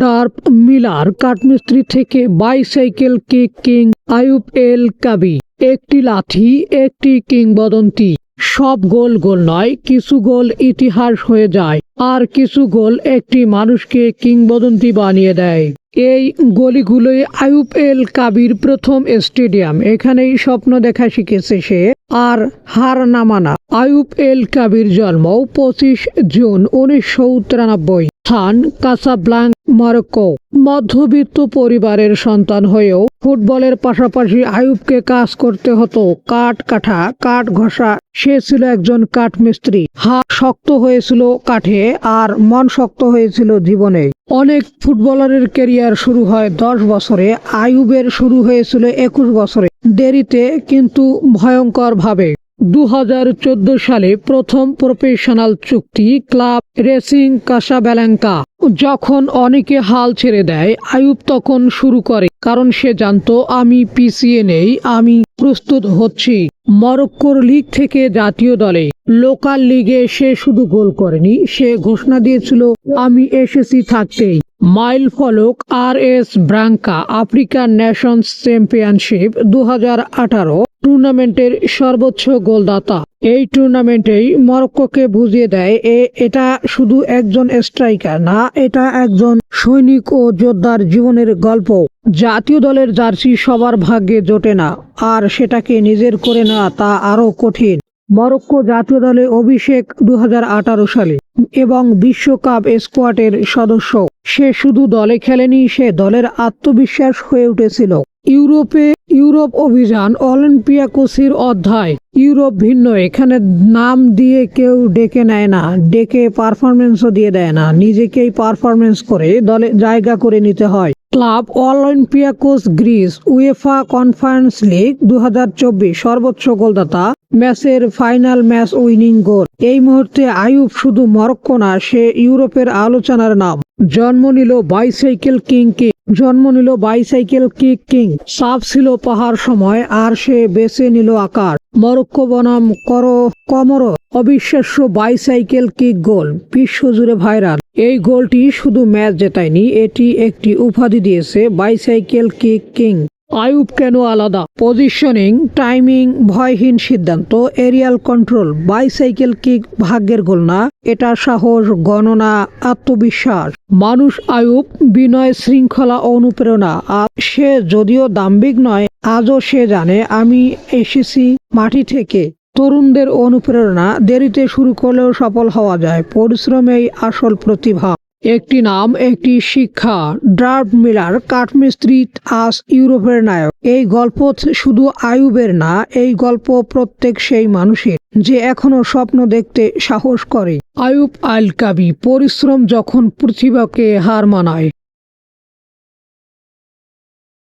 ডার্প Miller কাঠমিস্ত্রি থেকে bicycle kick king Ayoub El Kaabi. একটি লাঠি, একটি কিংবদন্তি। সব গোল গোল নয়, কিছু গোল ইতিহাস হয়ে যায়, আর কিছু গোল একটি মানুষকে কিংবদন্তি বানিয়ে দেয়। এই গলিগুলোই আয়ুব এল কাবির প্রথম স্টেডিয়াম। এখানেই স্বপ্ন দেখা শিখেছে সে, আর হার নামানা আয়ুব এল কাবির জন্ম পঁচিশ জুন উনিশশো তিরানব্বই স্থান কাসাব্লাঙ্ক মরক্কো। মধ্যবিত্ত পরিবারের সন্তান হয়েও ফুটবলের পাশাপাশি আয়ুবকে কাজ করতে হতো। কাঠ কাঠা, কাঠ ঘষা, সে ছিল একজন কাঠ মিস্ত্রি। হাত শক্ত হয়েছিল কাঠে আর মন শক্ত হয়েছিল জীবনে। অনেক ফুটবলারের কেরিয়ার শুরু হয় দশ বছরে আয়ুবের শুরু হয়েছিল একুশ বছরে। দেরিতে, কিন্তু ভয়ঙ্কর ভাবে দু হাজার চোদ্দ সালে প্রথম প্রফেশনাল চুক্তি ক্লাব রেসিং কাসাবেলাঙ্কা। যখন অনেকে হাল ছেড়ে দেয় আয়ুব তখন শুরু করে, কারণ সে জানতো, আমি পিছিয়ে নেই, আমি প্রস্তুত হচ্ছি। মরক্কোর লিগ থেকে জাতীয় দলে, লোকাল লিগে সে শুধু গোল করেনি, সে ঘোষণা দিয়েছিল, আমি এসেছি থাকতেই। মাইল ফলক আর এস ব্রাঙ্কা আফ্রিকান নেশনস চ্যাম্পিয়নশিপ দু হাজার আঠারো টুর্নামেন্টের সর্বোচ্চ গোলদাতা। এই টুর্নামেন্টেই মরক্কোকে বুঝিয়ে দেয় এ, এটা শুধু একজন স্ট্রাইকার না, এটা একজন সৈনিক ও যোদ্ধার জীবনের গল্প জাতীয় দলের জার্সি সবার ভাগ্যে জোটে না, আর সেটাকে নিজের করে নেওয়া তা আরও কঠিন। মরক্কো জাতীয় দলে অভিষেক দু হাজার আঠারো সালে এবং বিশ্বকাপ স্কোয়াডের সদস্য। সে শুধু দলে খেলেনি, সে দলের আত্মবিশ্বাস হয়ে উঠেছিল। ইউরোপে ইউরোপ অভিযান অলিম্পিয়াকোসির অধ্যায়। ইউরোপ ভিন্ন, এখানে নাম দিয়ে কেউ ডেকে নেয় না, ডেকে পারফরমেন্সও দিয়ে দেয় না। নিজেকেই পারফরমেন্স করে দলে জায়গা করে নিতে হয়। Club Olympiacos Greece UEFA Conference League দু হাজার চব্বিশ সর্বোচ্চ গোলদাতা ম্যাচের ফাইনাল ম্যাচ উইনিং গোল। এই মুহূর্তে আয়ুব শুধু মরক্কো না, সে ইউরোপের আলোচনার নাম। জন্ম নিল বাইসাইকেল কিং কে, জন্ম নিল বাইসাইকেল কিক কিং। সাপ ছিল পাহাড় সময়, আর সে বেছে নিল আকার। মরক্কো বনাম কর, কমর, অবিশ্বাস্য বাইসাইকেল কিক গোল। বিশ্বজুড়ে ভাইরাল। এই গোলটি শুধু ম্যাচ জেতায়নি, এটি একটি উপাধি দিয়েছে বাইসাইকেল কিক কিং। আয়ুব কেন আলাদা? পজিশনিং, টাইমিং, ভয়হীন সিদ্ধান্ত, এরিয়াল কন্ট্রোল, বাইসাইকেল কিক ভাগ্যের গোল না, এটা সাহস, গণনা, আত্মবিশ্বাস। মানুষ আয়ুব বিনয় শৃঙ্খলা অনুপ্রেরণা, আর সে যদিও দাম্ভিক নয়, আজও সে জানে, আমি এসেছি মাটি থেকে। তরুণদের অনুপ্রেরণা দেরিতে শুরু করলেও সফল হওয়া যায়। পরিশ্রমেই আসল প্রতিভা। একটি নাম, একটি শিক্ষা। ড্রার্ভ মিলার, কাঠমিস্ত্রি আজ ইউরোপের নায়ক। এই গল্প শুধু আয়ুবের না, এই গল্প প্রত্যেক সেই মানুষের, যে এখনও স্বপ্ন দেখতে সাহস করে। আয়ুব আল কাবি পরিশ্রম যখন পৃথিবীকে হার মানায়।